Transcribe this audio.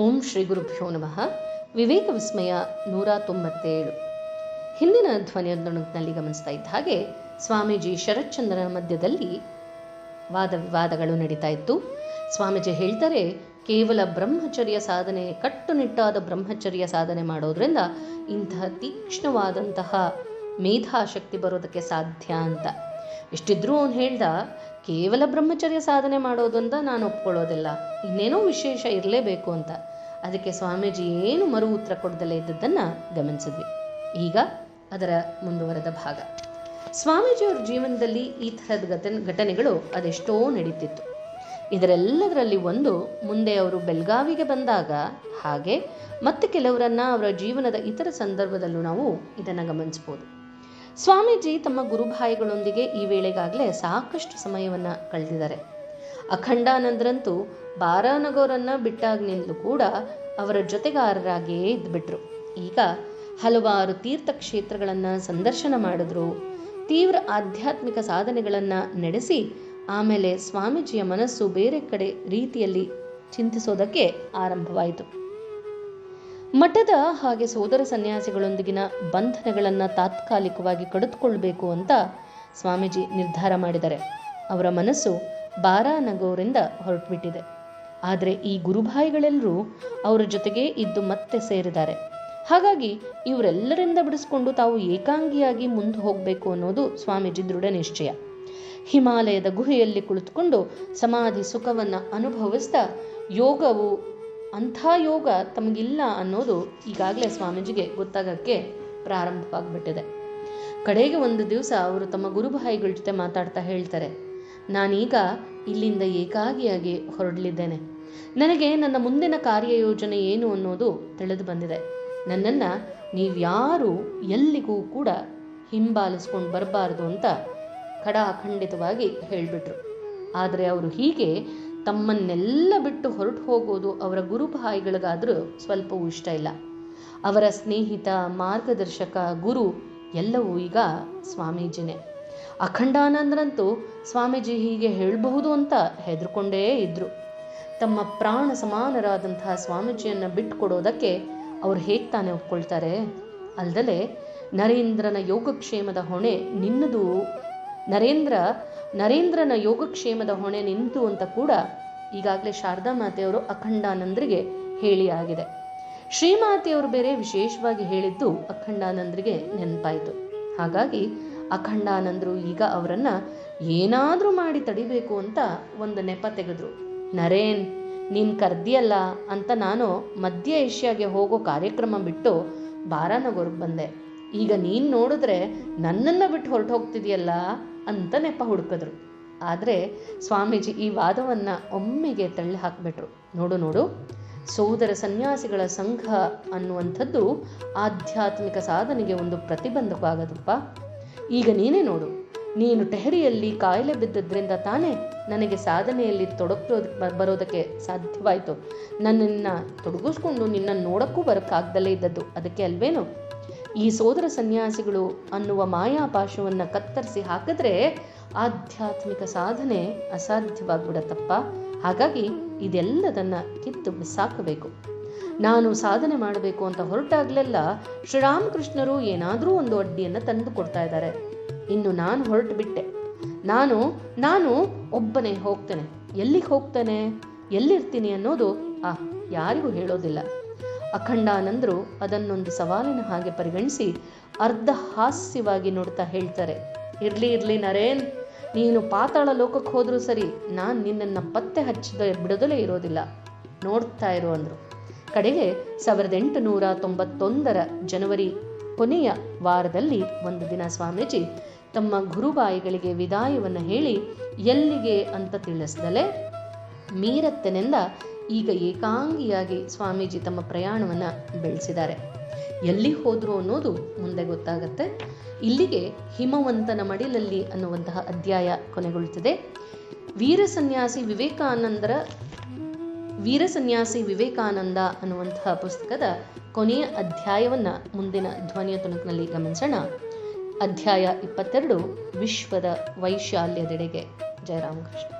ಓಂ ಶ್ರೀ ಗುರುಭ್ಯೋ ನಮಃ. ವಿವೇಕ ವಿಸ್ಮಯ ನೂರ ತೊಂಬತ್ತೇಳು. ಹಿಂದಿನ ಧ್ವನಿಯೊಂದೊಣಗಿನಲ್ಲಿ ಗಮನಿಸ್ತಾ ಇದ್ದ ಹಾಗೆ ಸ್ವಾಮೀಜಿ ಶರತ್ಚಂದ್ರನ ಮಧ್ಯದಲ್ಲಿ ವಾದ ವಿವಾದಗಳು ನಡೀತಾ ಇತ್ತು. ಸ್ವಾಮೀಜಿ ಹೇಳ್ತಾರೆ, ಕೇವಲ ಬ್ರಹ್ಮಚರ್ಯ ಸಾಧನೆ, ಕಟ್ಟುನಿಟ್ಟಾದ ಬ್ರಹ್ಮಚರ್ಯ ಸಾಧನೆ ಮಾಡೋದ್ರಿಂದ ಇಂತಹ ತೀಕ್ಷ್ಣವಾದಂತಹ ಮೇಧಾಶಕ್ತಿ ಬರೋದಕ್ಕೆ ಸಾಧ್ಯ ಅಂತ. ಇಷ್ಟಿದ್ರೂ ಅವನು ಹೇಳ್ದ ಕೇವಲ ಬ್ರಹ್ಮಚರ್ಯ ಸಾಧನೆ ಮಾಡೋದಂತ ನಾನು ಒಪ್ಕೊಳ್ಳೋದಿಲ್ಲ. ಇನ್ನೇನೋ ವಿಶೇಷ ಇರಲೇಬೇಕು ಅಂತ. ಅದಕ್ಕೆ ಸ್ವಾಮೀಜಿ ಏನು ಮರು ಉತ್ತರ ಕೊಡದಲ್ಲೇ ಇದ್ದದ್ದನ್ನು ಗಮನಿಸಿದ್ವಿ. ಈಗ ಅದರ ಮುಂದುವರೆದ ಭಾಗ. ಸ್ವಾಮೀಜಿಯವ್ರ ಜೀವನದಲ್ಲಿ ಈ ಥರದ ಘಟನೆ, ಘಟನೆಗಳು ಅದೆಷ್ಟೋ ನಡೀತಿತ್ತು. ಇದರೆಲ್ಲದರಲ್ಲಿ ಒಂದು ಮುಂದೆ ಅವರು ಬೆಳಗಾವಿಗೆ ಬಂದಾಗ ಹಾಗೆ ಮತ್ತೆ ಕೆಲವರನ್ನ ಅವರ ಜೀವನದ ಇತರ ಸಂದರ್ಭದಲ್ಲೂ ನಾವು ಇದನ್ನು ಗಮನಿಸ್ಬೋದು. ಸ್ವಾಮೀಜಿ ತಮ್ಮ ಗುರುಭಾಯಿಗಳೊಂದಿಗೆ ಈ ವೇಳೆಗಾಗಲೇ ಸಾಕಷ್ಟು ಸಮಯವನ್ನು ಕಳೆದಿದ್ದಾರೆ. ಅಖಂಡಾನಂದರಂತೂ ಬಾರಾನಗೋರನ್ನು ಬಿಟ್ಟಾಗಿನಿಂದಲೂ ಕೂಡ ಅವರ ಜೊತೆಗಾರರಾಗಿಯೇ ಇದ್ಬಿಟ್ರು. ಈಗ ಹಲವಾರು ತೀರ್ಥಕ್ಷೇತ್ರಗಳನ್ನು ಸಂದರ್ಶನ ಮಾಡಿದ್ರು. ತೀವ್ರ ಆಧ್ಯಾತ್ಮಿಕ ಸಾಧನೆಗಳನ್ನು ನಡೆಸಿ ಆಮೇಲೆ ಸ್ವಾಮೀಜಿಯ ಮನಸ್ಸು ಬೇರೆ ಕಡೆ ರೀತಿಯಲ್ಲಿ ಚಿಂತಿಸೋದಕ್ಕೆ ಆರಂಭವಾಯಿತು. ಮಠದ ಹಾಗೆ ಸೋದರ ಸನ್ಯಾಸಿಗಳೊಂದಿಗಿನ ಬಂಧನಗಳನ್ನು ತಾತ್ಕಾಲಿಕವಾಗಿ ಕಡಿದುಕೊಳ್ಬೇಕು ಅಂತ ಸ್ವಾಮೀಜಿ ನಿರ್ಧಾರ ಮಾಡಿದ್ದಾರೆ. ಅವರ ಮನಸ್ಸು ಬಾರಾನಗೋರಿಂದ ಹೊರಟುಬಿಟ್ಟಿದೆ. ಆದರೆ ಈ ಗುರುಭಾಯಿಗಳೆಲ್ಲರೂ ಅವರ ಜೊತೆಗೇ ಇದ್ದು ಮತ್ತೆ ಸೇರಿದ್ದಾರೆ. ಹಾಗಾಗಿ ಇವರೆಲ್ಲರಿಂದ ಬಿಡಿಸ್ಕೊಂಡು ತಾವು ಏಕಾಂಗಿಯಾಗಿ ಮುಂದೆ ಹೋಗಬೇಕು ಅನ್ನೋದು ಸ್ವಾಮೀಜಿ ದೃಢ ನಿಶ್ಚಯ. ಹಿಮಾಲಯದ ಗುಹೆಯಲ್ಲಿ ಕುಳಿತುಕೊಂಡು ಸಮಾಧಿ ಸುಖವನ್ನು ಅನುಭವಿಸ್ತಾ ಯೋಗವು ಅಂಥ ಯೋಗ ತಮಗಿಲ್ಲ ಅನ್ನೋದು ಈಗಾಗಲೇ ಸ್ವಾಮೀಜಿಗೆ ಗೊತ್ತಾಗಕ್ಕೆ ಪ್ರಾರಂಭವಾಗಿಬಿಟ್ಟಿದೆ. ಕಡೆಗೆ ಒಂದು ದಿವಸ ಅವರು ತಮ್ಮ ಗುರುಭಾಯಿಗಳ ಜೊತೆ ಮಾತಾಡ್ತಾ ಹೇಳ್ತಾರೆ, ನಾನೀಗ ಇಲ್ಲಿಂದ ಏಕಾಗಿಯಾಗಿ ಹೊರಡಲಿದ್ದೇನೆ. ನನಗೆ ನನ್ನ ಮುಂದಿನ ಕಾರ್ಯಯೋಜನೆ ಏನು ಅನ್ನೋದು ತಿಳಿದು ಬಂದಿದೆ. ನನ್ನನ್ನು ನೀವ್ಯಾರೂ ಎಲ್ಲಿಗೂ ಕೂಡ ಹಿಂಬಾಲಿಸ್ಕೊಂಡು ಬರಬಾರ್ದು ಅಂತ ಖಡಾಖಂಡಿತವಾಗಿ ಹೇಳಿಬಿಟ್ರು. ಆದರೆ ಅವರು ಹೀಗೆ ತಮ್ಮನ್ನೆಲ್ಲ ಬಿಟ್ಟು ಹೊರಟು ಹೋಗೋದು ಅವರ ಗುರುಭಾಯಿಗಳಿಗಾದರೂ ಸ್ವಲ್ಪವೂ ಇಷ್ಟ ಇಲ್ಲ. ಅವರ ಸ್ನೇಹಿತ, ಮಾರ್ಗದರ್ಶಕ, ಗುರು ಎಲ್ಲವೂ ಈಗ ಸ್ವಾಮೀಜಿನೇ. ಅಖಂಡಾನಂದರಂತೂ ಸ್ವಾಮೀಜಿ ಹೀಗೆ ಹೇಳಬಹುದು ಅಂತ ಹೆದರ್ಕೊಂಡೇ ಇದ್ರು. ತಮ್ಮ ಪ್ರಾಣ ಸಮಾನರಾದಂತಹ ಸ್ವಾಮೀಜಿಯನ್ನು ಬಿಟ್ಟುಕೊಡೋದಕ್ಕೆ ಅವ್ರು ಹೇಗೆ ತಾನೇ ಒಪ್ಕೊಳ್ತಾರೆ? ಅಲ್ದಲೆ ನರೇಂದ್ರನ ಯೋಗಕ್ಷೇಮದ ಹೊಣೆ ನಿನ್ನದು ನರೇಂದ್ರ, ನರೇಂದ್ರನ ಯೋಗಕ್ಷೇಮದ ಹೊಣೆ ನಿಂತು ಅಂತ ಕೂಡ ಈಗಾಗಲೇ ಶಾರದಾ ಮಾತೆಯವರು ಅಖಂಡಾನಂದರಿಗೆ ಹೇಳಿ ಆಗಿದೆ. ಶ್ರೀಮಾತೆಯವರು ಬೇರೆ ವಿಶೇಷವಾಗಿ ಹೇಳಿದ್ದು ಅಖಂಡಾನಂದರಿಗೆ ನೆನಪಾಯಿತು. ಹಾಗಾಗಿ ಅಖಂಡಾನಂದರು ಈಗ ಅವರನ್ನ ಏನಾದರೂ ಮಾಡಿ ತಡಿಬೇಕು ಅಂತ ಒಂದು ನೆಪ ತೆಗೆದ್ರು. ನರೇನ್, ನೀನು ಕರ್ದಿಯಲ್ಲ ಅಂತ ನಾನು ಮಧ್ಯ ಏಷ್ಯಾಗೆ ಹೋಗೋ ಕಾರ್ಯಕ್ರಮ ಬಿಟ್ಟು ಬಾರಾನಗರ್ಗೆ ಬಂದೆ. ಈಗ ನೀನು ನೋಡಿದ್ರೆ ನನ್ನನ್ನು ಬಿಟ್ಟು ಹೊರಟು ಹೋಗ್ತಿದೆಯಲ್ಲ ಅಂತ ನೆಪ ಹುಡುಕಿದ್ರು. ಆದರೆ ಸ್ವಾಮೀಜಿ ಈ ವಾದವನ್ನು ಒಮ್ಮೆಗೆ ತಳ್ಳಿ ಹಾಕಿಬಿಟ್ರು. ನೋಡು ನೋಡು. ಸೋದರ ಸನ್ಯಾಸಿಗಳ ಸಂಘ ಅನ್ನುವಂಥದ್ದು ಆಧ್ಯಾತ್ಮಿಕ ಸಾಧನೆಗೆ ಒಂದು ಪ್ರತಿಬಂಧಕವಾಗದಪ್ಪ. ಈಗ ನೀನೇ ನೋಡು. ನೀನು ಟೆಹರಿಯಲ್ಲಿ ಕಾಯಿಲೆ ಬಿದ್ದದ್ರಿಂದ ತಾನೇ ನನಗೆ ಸಾಧನೆಯಲ್ಲಿ ತೊಡಕೋದ್ ಬರೋದಕ್ಕೆ ಸಾಧ್ಯವಾಯಿತು. ನನ್ನನ್ನು ತೊಡಗಿಸ್ಕೊಂಡು ನಿನ್ನನ್ನು ನೋಡೋಕ್ಕೂ ಬರೋಕ್ಕಾಗ್ದಲೇ ಇದ್ದದ್ದು. ಅದಕ್ಕೆ ಅಲ್ವೇನು? ಈ ಸೋದರ ಸನ್ಯಾಸಿಗಳು ಅನ್ನುವ ಮಾಯಾಪಾಶವನ್ನು ಕತ್ತರಿಸಿ ಹಾಕಿದ್ರೆ ಆಧ್ಯಾತ್ಮಿಕ ಸಾಧನೆ ಅಸಾಧ್ಯವಾಗ್ಬಿಡತ್ತಪ್ಪ. ಹಾಗಾಗಿ ಇದೆಲ್ಲದನ್ನ ಕಿತ್ತು ಬಿಸಾಕಬೇಕು. ನಾನು ಸಾಧನೆ ಮಾಡಬೇಕು ಅಂತ ಹೊರಟಾಗ್ಲೆಲ್ಲ ಶ್ರೀರಾಮಕೃಷ್ಣರು ಏನಾದರೂ ಒಂದು ಅಡ್ಡಿಯನ್ನು ತಂದು ಕೊಡ್ತಾ ಇದ್ದಾರೆ. ಇನ್ನು ನಾನು ಹೊರಟು ಬಿಟ್ಟೆ ನಾನು ನಾನು ಒಬ್ಬನೇ ಹೋಗ್ತೇನೆ. ಎಲ್ಲಿಗೆ ಹೋಗ್ತೇನೆ? ಎಲ್ಲಿರ್ತೀನಿ ಅನ್ನೋದು ಆ ಯಾರಿಗೂ ಹೇಳೋದಿಲ್ಲ. ಅಖಂಡಾನಂದರು ಅದನ್ನೊಂದು ಸವಾಲಿನ ಹಾಗೆ ಪರಿಗಣಿಸಿ ಅರ್ಧ ಹಾಸ್ಯವಾಗಿ ನೋಡ್ತಾ ಹೇಳ್ತಾರೆ, ಇರ್ಲಿ ಇರ್ಲಿ ನರೇನ್, ನೀನು ಪಾತಾಳ ಲೋಕಕ್ಕೆ ಹೋದರೂ ಸರಿ ನಾನು ನಿನ್ನನ್ನು ಪತ್ತೆ ಹಚ್ಚಿದ ಬಿಡದಲೇ ಇರೋದಿಲ್ಲ, ನೋಡ್ತಾ ಇರೋ ಅಂದರು. ಕಡೆಗೆ ಸಾವಿರದ ಎಂಟುನೂರ ತೊಂಬತ್ತೊಂದರ ಜನವರಿ ಕೊನೆಯ ವಾರದಲ್ಲಿ ಒಂದು ದಿನ ಸ್ವಾಮೀಜಿ ತಮ್ಮ ಗುರುಬಾಯಿಗಳಿಗೆ ವಿದಾಯವನ್ನು ಹೇಳಿ, ಎಲ್ಲಿಗೆ? ಅಂತ ತಿಳಿಸ್ದಲೆ, ಮೀರತ್ತನೆಂದ ಈಗ ಏಕಾಂಗಿಯಾಗಿ ಸ್ವಾಮೀಜಿ ತಮ್ಮ ಪ್ರಯಾಣವನ್ನು ಬೆಳೆಸಿದ್ದಾರೆ. ಎಲ್ಲಿ ಹೋದರು ಅನ್ನೋದು ಮುಂದೆ ಗೊತ್ತಾಗುತ್ತೆ. ಇಲ್ಲಿಗೆ ಹಿಮವಂತನ ಮಡಿಲಲ್ಲಿ ಅನ್ನುವಂತಹ ಅಧ್ಯಾಯ ಕೊನೆಗೊಳ್ಳುತ್ತದೆ. ವೀರ ಸನ್ಯಾಸಿ ವಿವೇಕಾನಂದರ, ವೀರ ಸನ್ಯಾಸಿ ವಿವೇಕಾನಂದ ಅನ್ನುವಂತಹ ಪುಸ್ತಕದ ಕೊನೆಯ ಅಧ್ಯಾಯವನ್ನು ಮುಂದಿನ ಧ್ವನಿಯ ತುಣುಕಿನಲ್ಲಿ ಗಮನಿಸೋಣ. ಅಧ್ಯಾಯ ಇಪ್ಪತ್ತೆರಡು, ವಿಶ್ವದ ವೈಶಾಲ್ಯದೆಡೆಗೆ. ಜಯರಾಮಕೃಷ್ಣ.